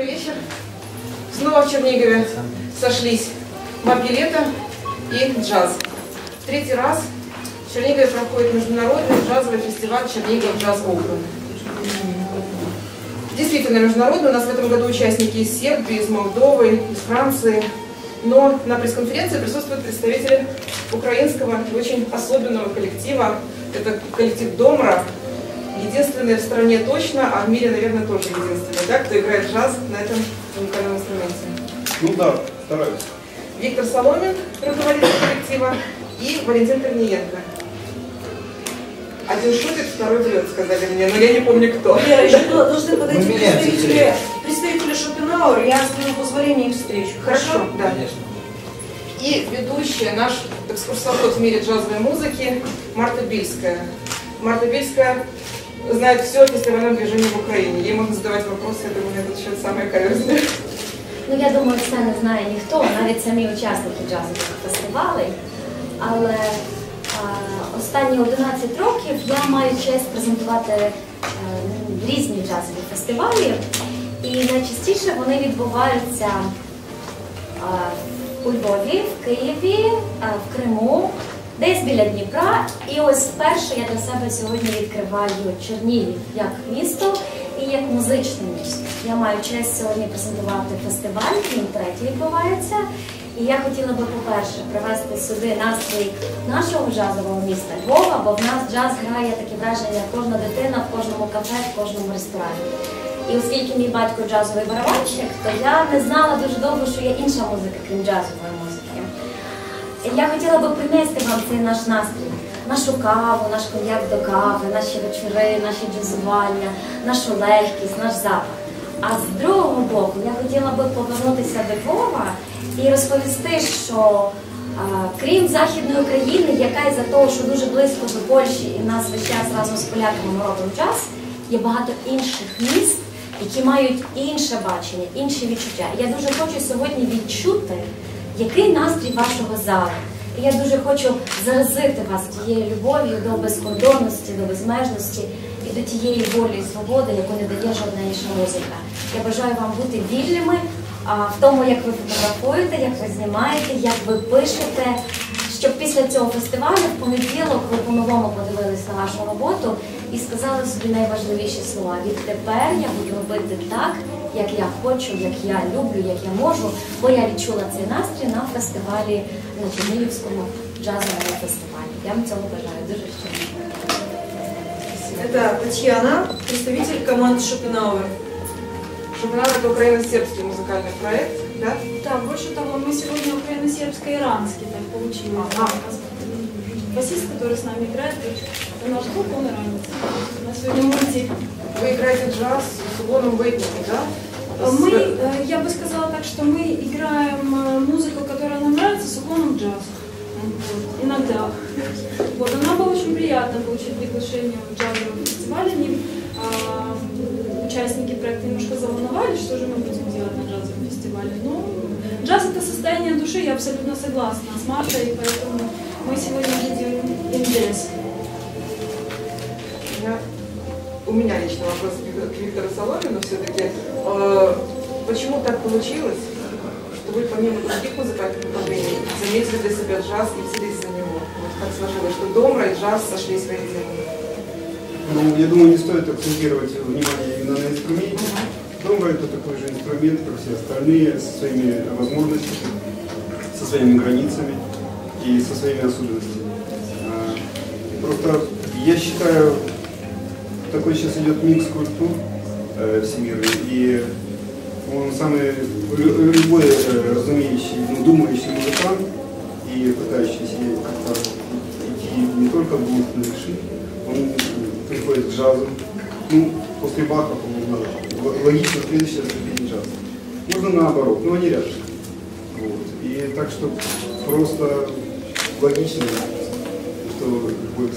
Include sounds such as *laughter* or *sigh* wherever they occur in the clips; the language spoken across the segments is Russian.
добрый вечер. Снова в Чернигове сошлись мапилета и джаз. В третий раз в Чернигове проходит международный джазовый фестиваль Чернигов Джаз Open. Действительно международный. У нас в этом году участники из Сербии, из Молдовы, из Франции. Но на пресс-конференции присутствуют представители украинского очень особенного коллектива. Это коллектив Домра, единственный в стране точно, а в мире, наверное, тоже единственный, да, кто играет джаз на этом уникальном инструменте. Ну да, стараюсь. Виктор Соломин, руководитель коллектива, и Валентин Корниенко. Один шутит, второй врет, сказали мне, но я не помню кто. Вера, еще туда должны подойти Мы меняемся представители, представители Шопенауэр, я с твоего позволения их встречу. Хорошо, да. Конечно. И ведущая, наш экскурсовод в мире джазовой музыки Марта Бильская. Марта Бильская знает все о фестивальном движении в Україні. Їй можна задавати вопроси, я думаю, я тут ще саме каверзне. Ну, я думаю, це не знає ніхто, навіть самі учасники джазових фестивалей. Але а, останні 11 років я маю честь презентувати е, різні джазові фестивалі. І найчастіше вони відбуваються а, у Львові, в Києві, а, в Криму, десь біля Дніпра. І ось вперше я для себе сьогодні відкриваю Чернігів як місто і як музичне місто. Я маю честь сьогодні презентувати фестиваль, він третій відбувається. І я хотіла би, по-перше, привести сюди настрій нашого джазового міста Львова, бо в нас джаз грає таке враження кожна дитина в кожному кафе, в кожному ресторані. І оскільки мій батько джазовий барабанщик, то я не знала дуже довго, що є інша музика, крім джазової музики. Я хотіла би принести вам цей наш настрій, нашу каву, наш коньяк до кави, наші вечори, наші джазування, нашу легкість, наш запах. А з другого боку, я хотіла би повернутися до Львова і розповісти, що а, крім Західної України, яка із-за того, що дуже близько до Польщі і в нас весь час разом з поляками ми робимо час, є багато інших міст, які мають інше бачення, інші відчуття. Я дуже хочу сьогодні відчути, який настрій вашого залу. І я дуже хочу заразити вас тією любов'ю до безкордонності, до безмежності і до тієї волі і свободи, яку не дає жодна інша музика. Я бажаю вам бути вільними в тому, як ви фотографуєте, як ви знімаєте, як ви пишете Щоб після цього фестивалю в понеділок ви по-новому подивилися на вашу роботу і сказали собі найважливіші слова. Відтепер я буду робити так, як я хочу, як я люблю, як я можу, бо я відчула цей настрій на фестивалі на Чернігівському джазовому фестивалі. Я вам цього бажаю дуже щиро. Это Татьяна, представитель команды Шопенауэр. Шопенауэр – это украино-сербский музыкальный проект, да? Да, больше того, мы сегодня украино-сербско-иранский, так получилось. Ага. Басист, который с нами играет, это наш друг, он иранец. На сегодня мультик. Вы играете джаз с в этнику, да? С- Мы, э, я бы сказала так, что мы играем э, музыку, которая нам нравится, с уклоном джаз. Вот, Иногда. Вот, и нам было очень приятно получить приглашение в джазовый фестиваль. А, участники проекта немножко заволновались, что же мы будем делать на джазовом фестивале. Но джаз это состояние души, я абсолютно согласна с Мартой, и поэтому мы сегодня видим им здесь. Я- У меня лично вопрос к Виктору Соломину все-таки. Э, Почему так получилось, что вы помимо других музыкальных направлений заметили для себя джаз и взялись за него? Вот как сложилось, что домра и джаз сошлись воедино? Ну, я думаю, не стоит акцентировать внимание именно на инструменте. Домбра это такой же инструмент, как все остальные, со своими возможностями, со своими границами и со своими особенностями. А, Просто я считаю, такой сейчас идет микс культур э, всемирный, и он самый лю- любой э, разумеющий, ну, думающий музыкант и пытающийся как-то идти не только в глубь, но джазу. Ну, после Баха, по-моему, логично следующая ступень джаз. Можно наоборот, но они рядом. Вот. И так что просто логично, что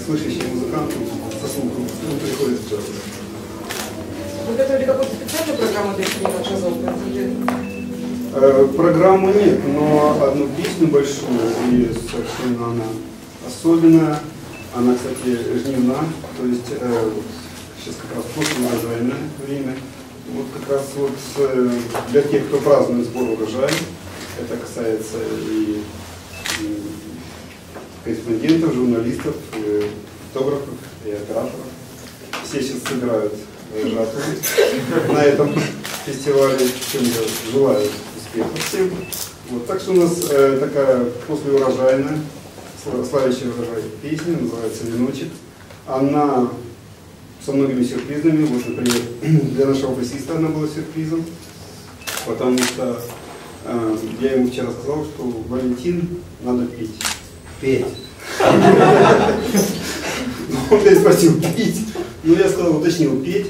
слышащий музыкант со слухом он приходит к джазу. Вы готовили какую-то специальную программу для фильма джазового? Э, Программы нет, но одну песню большую, и совершенно она особенная. Она, кстати, жнивна, то есть э, сейчас как раз послемуразовальное время. Вот как раз вот э, для тех, кто празднует сбор урожая, это касается и, и корреспондентов, журналистов, и фотографов и операторов. Все сейчас собирают э, жатвы на этом фестивале, чем я желаю успеха всем. Вот, так что у нас э, такая послеурожайная, сла- славящая урожай песня, называется «Веночек». Она со многими сюрпризами. Вот, например, *clears throat* для нашего басиста она была сюрпризом, потому что э, я ему вчера сказал, что Валентин надо петь. Петь. *laughs* Он спросил, петь. Ну, я сказал, уточнил, петь.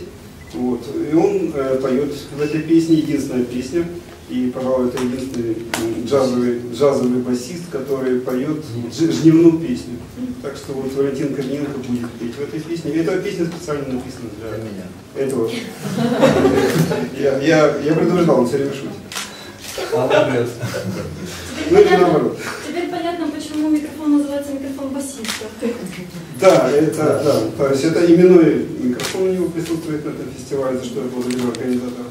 Вот. И он э, поет в этой песне, единственная песня. И, пожалуй, это единственный джазовый, джазовый басист, который поет жнивную песню. Так что вот Валентин Корниенко будет петь в этой песне. И эта песня специально написана для меня. Этого. Я, я, я предупреждал, он все время шутит. Молодец. Ну или наоборот. Теперь понятно, почему микрофон называется микрофон басиста. Да, это, да, то есть это именной микрофон у него присутствует на этом фестивале, за что я благодарю организатора.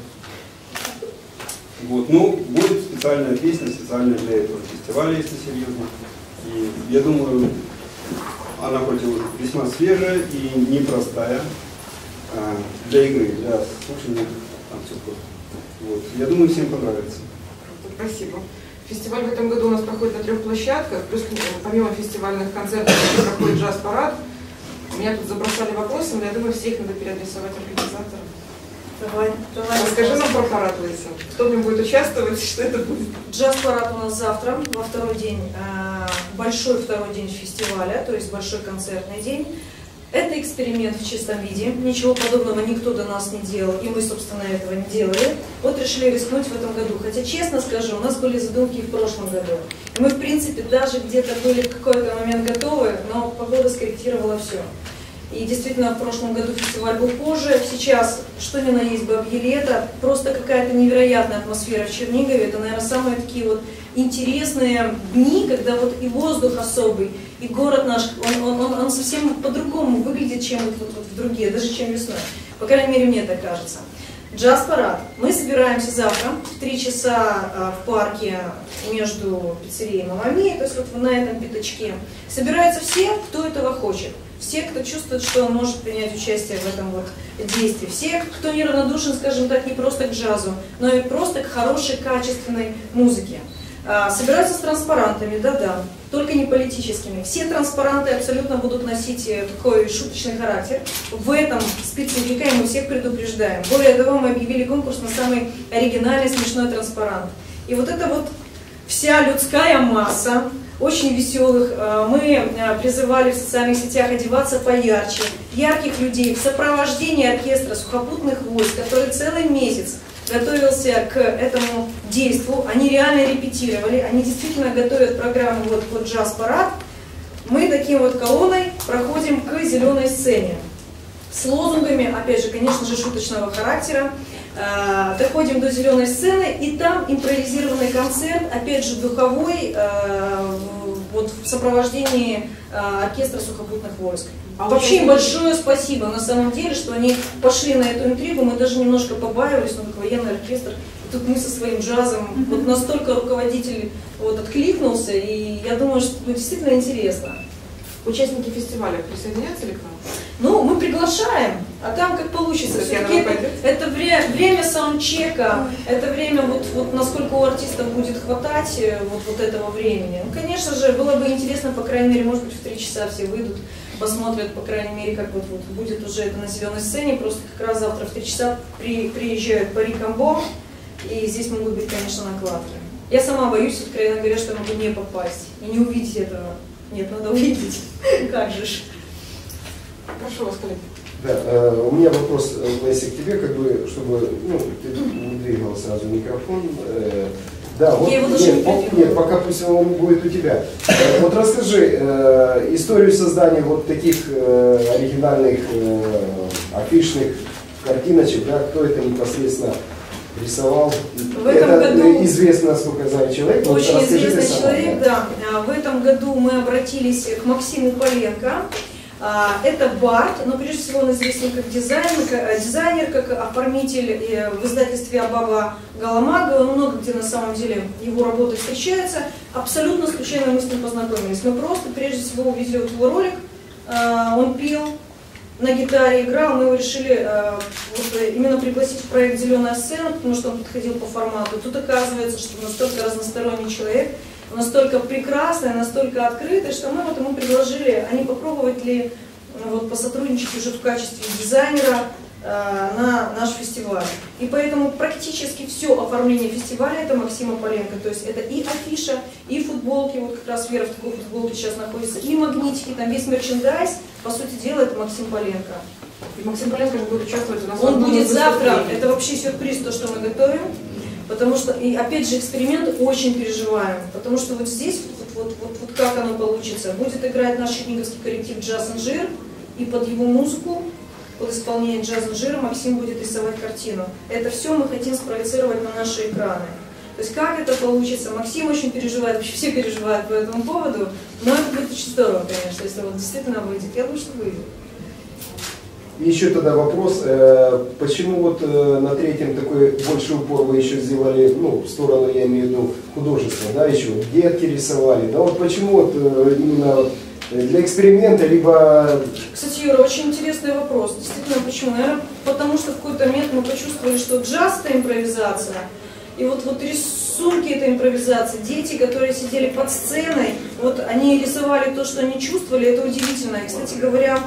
Вот, ну, будет специальная песня, специальная для этого фестиваля, если серьезно. И я думаю, она хоть и весьма свежая и непростая а, для игры, для слушания просто. Вот. Я думаю, всем понравится. Спасибо. Фестиваль в этом году у нас проходит на трех площадках, плюс э, помимо фестивальных концертов проходит джаз-парад. Меня тут забросали вопросами, но я думаю, все их надо переадресовать организаторам. Давай, давай. Расскажи нам про парад, Лариса. Кто в нем будет участвовать, *laughs* что это будет? Джаз-парад у нас завтра, во второй день, э, большой второй день фестиваля, то есть большой концертный день. Это эксперимент в чистом виде, ничего подобного никто до нас не делал, и мы, собственно, этого не делали. Вот решили рискнуть в этом году. Хотя, честно скажу, у нас были задумки и в прошлом году. Мы, в принципе, даже где-то были в какой-то момент готовы, но погода скорректировала все. И действительно, в прошлом году фестиваль был позже. Сейчас, что ни на есть, бабье лето. Просто какая-то невероятная атмосфера в Чернигове. Это, наверное, самые такие вот интересные дни, когда вот и воздух особый, и город наш, он, он, он, он совсем по-другому выглядит, чем вот, вот, вот в другие, даже чем весной. По крайней мере, мне так кажется. Джаз-парад. Мы собираемся завтра в 3 часа а, в парке между пиццерией и Мамами, то есть вот на этом пятачке. Собираются все, кто этого хочет. Все, кто чувствует, что он может принять участие в этом вот действии. Все, кто неравнодушен, скажем так, не просто к джазу, но и просто к хорошей, качественной музыке. А, Собираются с транспарантами, да-да, только не политическими. Все транспаранты абсолютно будут носить э, такой шуточный характер. В этом специфика, и мы всех предупреждаем. Более того, мы объявили конкурс на самый оригинальный, смешной транспарант. И вот это вот вся людская масса, очень веселых. э, Мы э, призывали в социальных сетях одеваться поярче, ярких людей в сопровождении оркестра сухопутных войск, который целый месяц готовился к этому действу. Они реально репетировали, они действительно готовят программу вот, вот джаз-парад. Мы таким вот колонной проходим к зеленой сцене с лозунгами, опять же, конечно же, шуточного характера. Э, Доходим до зеленой сцены, и там импровизированный концерт, опять же, духовой, э, вот в сопровождении э, оркестра сухопутных войск. А Вообще им большое спасибо на самом деле, что они пошли на эту интригу, мы даже немножко побаивались, ну как военный оркестр, и тут мы со своим джазом, вот настолько руководитель вот откликнулся, и я думаю, что ну, действительно интересно. Участники фестиваля присоединяются ли к нам? Ну, мы приглашаем, а там как получится. Все-таки это, это вре- время саундчека, это время, вот, вот насколько у артистов будет хватать э, вот, вот этого времени. Ну, конечно же, было бы интересно, по крайней мере, может быть, в три часа все выйдут, посмотрят, по крайней мере, как вот, вот будет уже это на зеленой сцене. Просто как раз завтра в три часа при, приезжают Пари Камбо, и здесь могут быть, конечно, накладки. Я сама боюсь, откровенно говоря, что я могу не попасть и не увидеть этого. Нет, надо увидеть. *laughs* Как же ж. Прошу вас, коллеги. Да, э, у меня вопрос, э, Леся, к тебе, как бы, чтобы, ну, ты не двигал сразу микрофон. э, Да, вот, нет, по- нет, пока пусть он будет у тебя. Э, Вот расскажи э, историю создания вот таких э, оригинальных э, афишных картиночек, да, кто это непосредственно рисовал. В этом это году- известно, насколько я знаю, человек. Вот Очень ты известный сама, человек, да. А, В этом году мы обратились к Максиму Поленко. А, Это Барт, но прежде всего он известен как дизайнер, э, дизайнер, как оформитель э, в издательстве Абаба Галамага. Он много где на самом деле его работы встречаются. Абсолютно случайно мы с ним познакомились. Мы просто прежде всего увидели его ролик. А, Он пел, на гитаре играл, мы его решили э, вот, именно пригласить в проект «Зеленая сцена», потому что он подходил по формату. Тут оказывается, что настолько разносторонний человек, настолько прекрасный, настолько открытый, что мы вот ему предложили, а не попробовать ли э, вот, посотрудничать уже в качестве дизайнера э, на наш фестиваль. И поэтому практически все оформление фестиваля это Максима Поленко. То есть это и афиша, и футболки, вот как раз Вера в такой футболке сейчас находится, и магнитики, там весь мерчендайз, по сути дела, это Максим Поленко. И Максим Поленко будет участвовать у нас Он будет завтра, это вообще сюрприз, то, что мы готовим. Потому что, и опять же, эксперимент очень переживаем. Потому что вот здесь, вот, вот, вот, вот как оно получится, будет играть наш черниговский коллектив «Джаз Инжир», и под его музыку, под исполнение «Джаз Инжира» Максим будет рисовать картину. Это все мы хотим спроецировать на наши экраны. То есть как это получится, Максим очень переживает, вообще все переживают по этому поводу, но это будет очень здорово, конечно, если вот действительно выйдет. Я думаю, что выйдет. Еще тогда вопрос, э, почему вот э, на третьем такой большой упор вы еще сделали, ну, в сторону, я имею в виду, художества, да, еще, детки рисовали, да, вот почему вот э, именно для эксперимента, либо Кстати, Юра, очень интересный вопрос. Действительно, почему? Наверное, потому что в какой-то момент мы почувствовали, что джаз это импровизация. И вот, вот рисунки это импровизация. Дети, которые сидели под сценой, вот они рисовали то, что они чувствовали, это удивительно. И, кстати говоря,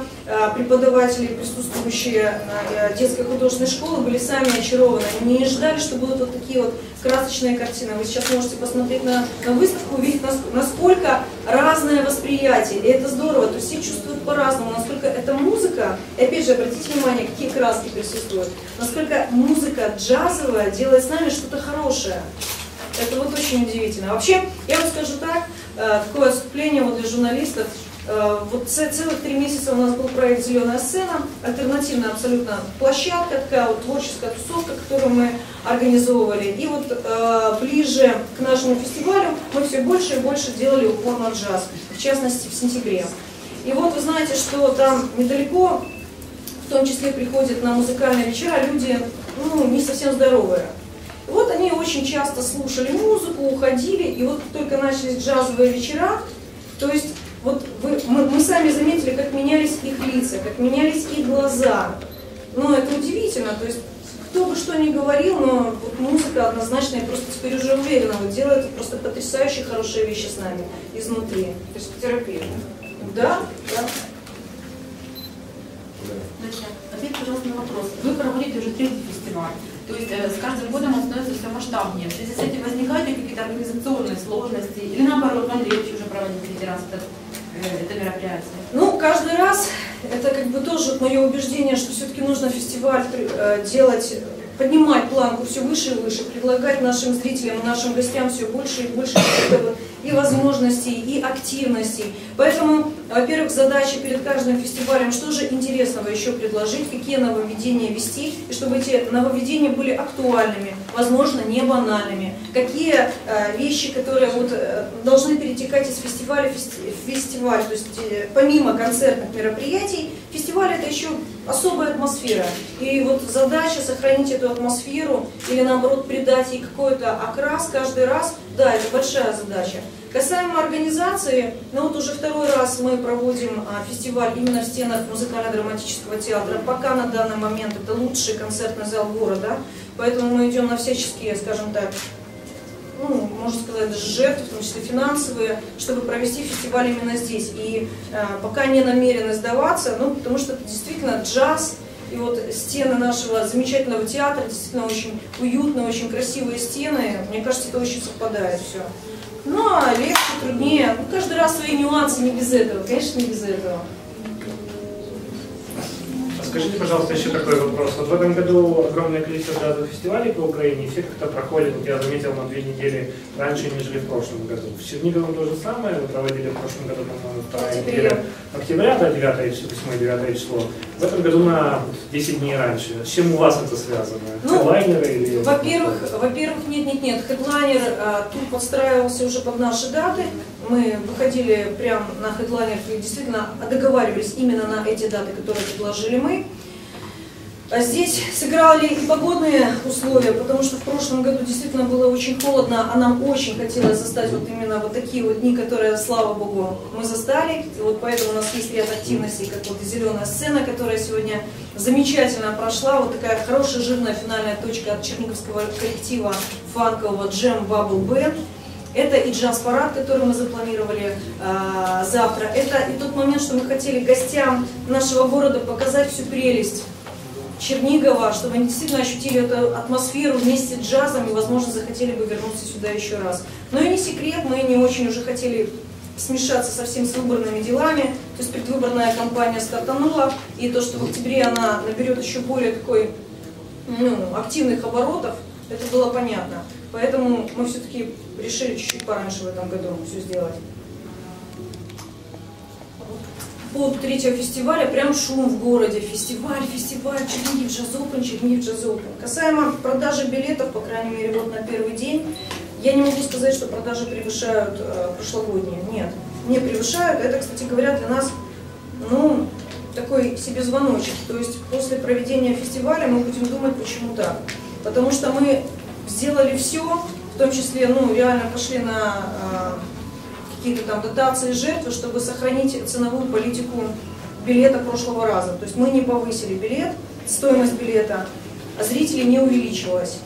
преподаватели, присутствующие э, детской художественной школе, были сами очарованы. Они не ждали, что будут вот такие вот красочные картины. Вы сейчас можете посмотреть на, на выставку, увидеть, нас- насколько разное восприятие. И это здорово. То есть все чувствуют по-разному. Насколько эта музыка, и опять же, обратите внимание, какие краски присутствуют. Насколько музыка джазовая делает с нами что-то хорошее. Это вот очень удивительно. Вообще, я вам скажу так, э, такое отступление вот для журналистов. Э, Вот целых три месяца у нас был проект «Зеленая сцена», альтернативная абсолютно площадка, такая вот творческая тусовка, которую мы организовывали. И вот э, ближе к нашему фестивалю мы все больше и больше делали упор на джаз, в частности в сентябре. И вот вы знаете, что там недалеко, в том числе приходят на музыкальные вечера люди, ну, не совсем здоровые. И вот они очень часто слушали музыку, уходили, и вот только начались джазовые вечера, то есть вот вы- мы, мы сами заметили, как менялись их лица, как менялись их глаза. Ну, это удивительно, то есть кто бы что ни говорил, но вот музыка однозначно, я просто теперь уже уверена, вот делает просто потрясающие хорошие вещи с нами изнутри. То есть терапия. Да, да. Значит, ответьте, пожалуйста, на вопрос. Вы проводите уже третий фестиваль. То есть э, с каждым годом он становится все масштабнее. В связи с этим возникают ли какие-то организационные сложности? Или наоборот, вам легче уже проводить раз это, мероприятие? Ну, каждый раз это как бы тоже мое убеждение, что все-таки нужно фестиваль э, делать, поднимать планку все выше и выше, предлагать нашим зрителям, нашим гостям все больше и больше и возможностей, и активностей. Поэтому, во-первых, задача перед каждым фестивалем, что же интересного еще предложить, какие нововведения вести, и чтобы эти нововведения были актуальными, возможно, не банальными. Какие э, вещи, которые вот, э, должны перетекать из фестиваля в фести- в фестиваль, то есть э, помимо концертных мероприятий, фестиваль это еще особая атмосфера. И вот задача сохранить эту атмосферу или наоборот придать ей какой-то окрас каждый раз, да, это большая задача. Касаемо организации, ну вот уже второй раз мы проводим а, фестиваль именно в стенах музыкально-драматического театра. Пока на данный момент это лучший концертный зал города, поэтому мы идем на всяческие, скажем так, ну, можно сказать, даже жертвы, в том числе финансовые, чтобы провести фестиваль именно здесь. И э, пока не намерены сдаваться, ну, потому что это действительно джаз, и вот стены нашего замечательного театра действительно очень уютные, очень красивые стены. Мне кажется, это очень совпадает все. Ну, а легче, труднее. Ну, каждый раз свои нюансы, не без этого. Конечно, не без этого. Скажите, пожалуйста, еще такой вопрос. Вот в этом году огромное количество джазовых фестивалей по Украине, и все как-то проходят, вот я заметил, на две недели раньше, нежели в прошлом году. В Чернигово то же самое, вы проводили в прошлом году, по-моему, вторая неделя октября, да, 9 число, 8-9 число. В этом году на 10 дней раньше. С чем у вас это связано? Ну, Хедлайнеры или... Во-первых, во-первых, нет, нет, нет. Хедлайнер а, тут подстраивался уже под наши даты. Мы выходили прямо на хедлайнер и действительно договаривались именно на эти даты, которые предложили мы. А здесь сыграли и погодные условия, потому что в прошлом году действительно было очень холодно, а нам очень хотелось застать вот именно вот такие вот дни, которые, слава богу, мы застали. И вот поэтому у нас есть ряд активностей, как вот зеленая сцена, которая сегодня замечательно прошла. Вот такая хорошая жирная финальная точка от черниговского коллектива фанкового Jam Bubble Band. Это и джаз-парад, который мы запланировали э, завтра. Это и тот момент, что мы хотели гостям нашего города показать всю прелесть Чернигова, чтобы они действительно ощутили эту атмосферу вместе с джазом и, возможно, захотели бы вернуться сюда еще раз. Но и не секрет, мы не очень уже хотели смешаться совсем с выборными делами, то есть предвыборная кампания стартанула, и то, что в октябре она наберет еще более такой ну, активных оборотов, это было понятно. Поэтому мы все-таки решили чуть-чуть пораньше в этом году все сделать поводу третьего фестиваля, прям шум в городе. Фестиваль, фестиваль, Чернигив Джаз Open, Чернигив Джаз Open. Касаемо продажи билетов, по крайней мере, вот на первый день, я не могу сказать, что продажи превышают э, прошлогодние. Нет, не превышают. Это, кстати говоря, для нас, ну, такой себе звоночек. То есть после проведения фестиваля мы будем думать, почему так. Потому что мы сделали все, в том числе, ну, реально пошли на э, какие-то там дотации жертвы, чтобы сохранить ценовую политику билета прошлого раза. То есть мы не повысили билет, стоимость билета, а зрителей не увеличилась.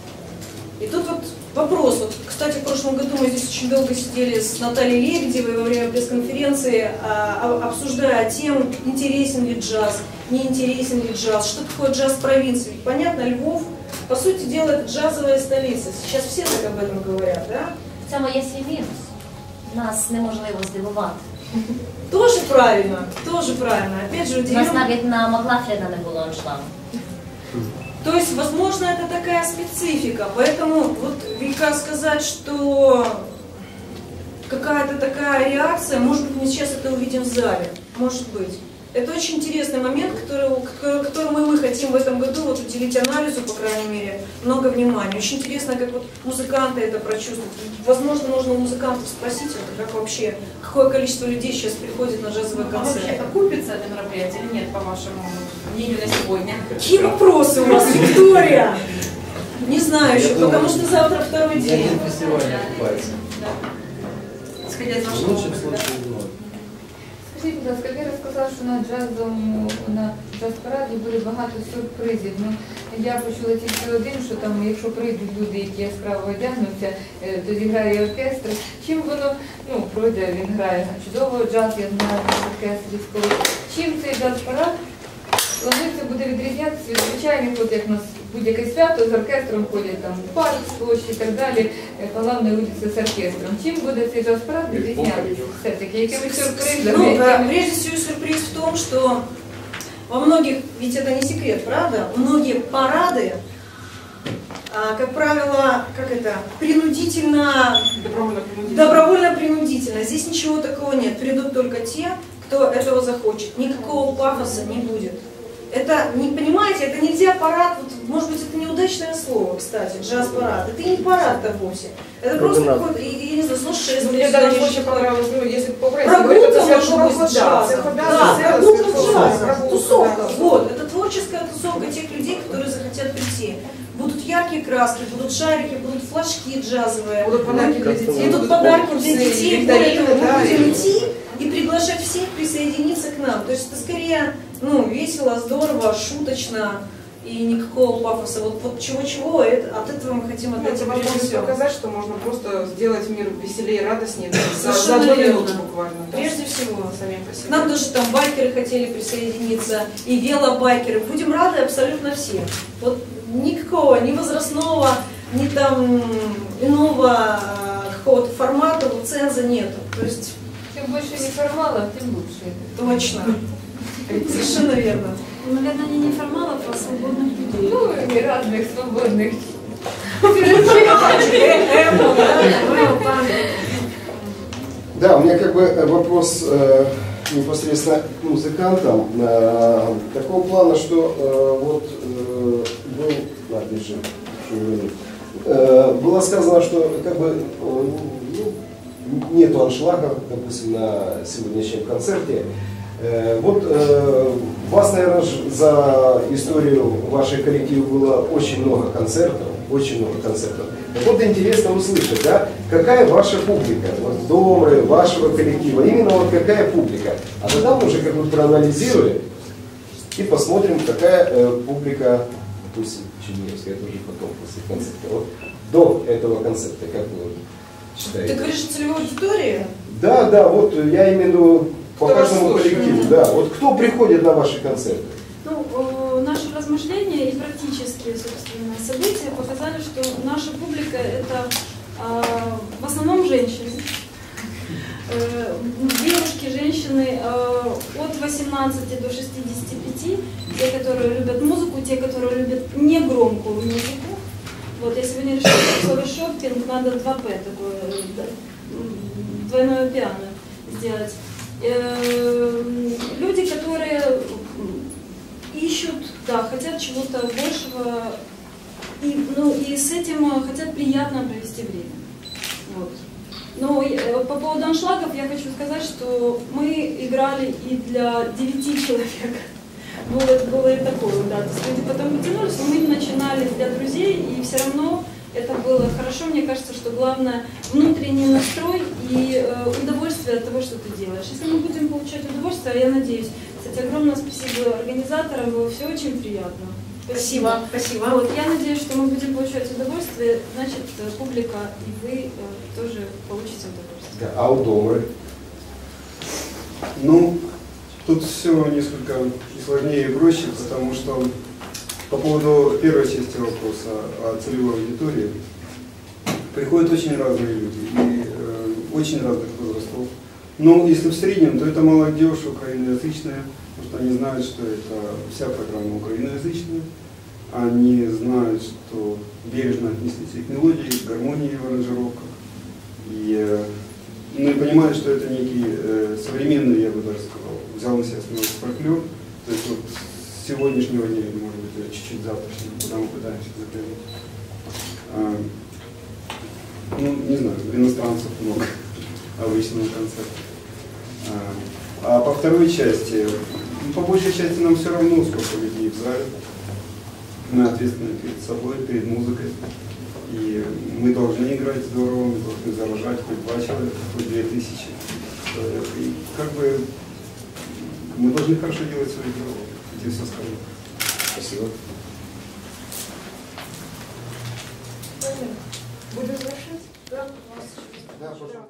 И тут вот вопрос. Вот, кстати, в прошлом году мы здесь очень долго сидели с Натальей Лебедевой во время пресс-конференции, а, а, обсуждая тему, интересен ли джаз, не интересен ли джаз, что такое джаз провинции. Понятно, Львов, по сути дела, это джазовая столица. Сейчас все так об этом говорят, да? В цьому є свій мінус. Нас неможливо здивувати. Тоже правильно, тоже правильно. Опять же, У нас уделяем... навіть на Маклафліна не було аншлагу. То есть, возможно, это такая специфика. Поэтому вот века сказать, что какая-то такая реакция, может быть, мы сейчас это увидим в зале. Может быть. Это очень интересный момент, который, которому мы хотим в этом году вот, уделить анализу, по крайней мере, много внимания. Очень интересно, как вот музыканты это прочувствуют. Возможно, нужно у музыкантов спросить, вот, как вообще, какое количество людей сейчас приходит на джазовый А концерт. вообще окупится это мероприятие или нет, по вашему мнению на сегодня? Какие вопросы у вас, Виктория? Не знаю еще, потому что завтра второй день. один фестиваль не окупается. Исходя из В вашего опыта. Скажіть, будь ласка, Віра сказала, що на джазовому на джаз-параді буде багато сюрпризів. Ну я почула тільки один, що там, якщо прийдуть люди, які яскраво одягнуться, е, то зіграє оркестр. Чим воно ну пройде, він грає чудово джаз, я знаю в оркестрі скоро. Чим цей джаз-парад планується буде відрізнятися від звичайних, от як нас будь-яке свято з оркестром ходять там в парк, в площі і так далі, е, главне вулиця з оркестром. Чим буде цей джаз-парад відрізнятися? Все-таки якимись сюрпризами? Ну, якимись- э, прежде всего сюрприз в том, что во многих, ведь это не секрет, правда, многие парады, а, как правило, как это, принудительно, Добровольно-принудительно. добровольно-принудительно. Здесь ничего такого нет. Придут только те, кто этого захочет. Никакого пафоса не будет. Это, не понимаете, это нельзя парад, вот, может быть, это неудачное слово, кстати, джаз-парад. Это и не парад-то вовсе. Это просто какой-то, я, я не знаю, шествие. Мне в данном случае понравилось, ну, если по-украински говорить, Прогулка это может быть с джазом. Да, прогулка с джазом. Тусовка. Вот, это творческая тусовка тех людей, которые захотят прийти. Будут яркие краски, будут шарики, будут флажки джазовые. Будут подарки для детей, Будут подарки для детей. Более того, мы будем идти и приглашать всех присоединиться к нам. То есть это скорее ну, весело, здорово, шуточно и никакого пафоса. Вот, вот чего-чего, это- от этого мы хотим отдать Это прежде всего. показать, что можно просто сделать мир веселее, радостнее, за, за Совершенно одну минуту верно. буквально. да, Прежде всего. самим по себе. нам даже там байкеры хотели присоединиться, и велобайкеры. Будем рады абсолютно все. Вот никакого, ни возрастного, ни там иного э, какого-то формата, вот ценза нету. То есть Чем больше неформалов, тем лучше. точно. Совершенно верно. Ну, наверное, не неформалов, а свободных людей. Ну, і разних свободних. Да, у меня как бы э, вопрос э, непосредственно к музыкантам. Э, такого плана, что э, вот э, был. Э, было сказано, что как бы э, ну, нету аншлага, допустим, на сегодняшнем концерте. Э, вот э, вас, наверное, за историю вашей коллектива было очень много концертов, очень много концертов. Так вот интересно услышать, да, какая ваша публика, вот Домры, вашего коллектива, именно вот какая публика. А тогда мы уже как бы проанализируем и посмотрим, какая э, публика, допустим, Черниговская, это уже потом, после концерта. Вот до этого концерта, как вы считаете? Ты говоришь о целевой аудитории? Да, да, вот я имею в виду по Кто каждому коллективу, да. Вот кто приходит на ваши концерты? Ну, э, наши размышления и практические, собственно, события показали, что наша публика это э, в основном женщины. Э, Девушки, женщины э, от 18 до 65, те, которые любят музыку, те, которые любят негромкую музыку. Вот, я сегодня решила, что слово шоппинг надо 2П такое, двойное пиано сделать. Э, Люди, которые ищут, да, хотят чего-то большего, и, ну, и с этим э, хотят приятно провести время. Вот. Но э, по поводу аншлагов я хочу сказать, что мы играли и для девяти человек. Было, было и такое, да. То есть люди потом потянулись, но мы начинали для друзей, и все равно это было хорошо. Мне кажется, что главное внутренний настрой и э, удовольствие от того, что ты делаешь. Если мы будем получать удовольствие, а я надеюсь, кстати, огромное спасибо организаторам, было все очень приятно. Спасибо, спасибо. Вот, я надеюсь, что мы будем получать удовольствие, значит, э, публика и вы э, тоже получите удовольствие. Да, а у Домры? Ну, тут все несколько и сложнее и проще, потому что по поводу первой части вопроса о целевой аудитории приходят очень разные люди и э, очень разных возрастов. Но если в среднем, то это молодежь украиноязычная, потому что они знают, что это вся программа украиноязычная. Они знают, что бережно отнеслись к мелодии, к гармонии в аранжировках. И, э, ну и понимают, что это некий э, современный, я бы даже сказал, взял на себя смелость фольклор. То есть вот с сегодняшнего дня, или, может быть, э, чуть-чуть завтрашнего, куда мы пытаемся заглянуть. А, ну, не знаю, иностранцев много *laughs* обычно на концертах. А, по второй части, ну, по большей части нам все равно, сколько людей в зале. Мы ответственны перед собой, перед музыкой. И мы должны играть здорово, мы должны заражать хоть два человека, хоть две тысячи. И как бы мы должны хорошо делать свое дело. Здесь все сказано. Спасибо. Будем завершать? Да. Да, пожалуйста.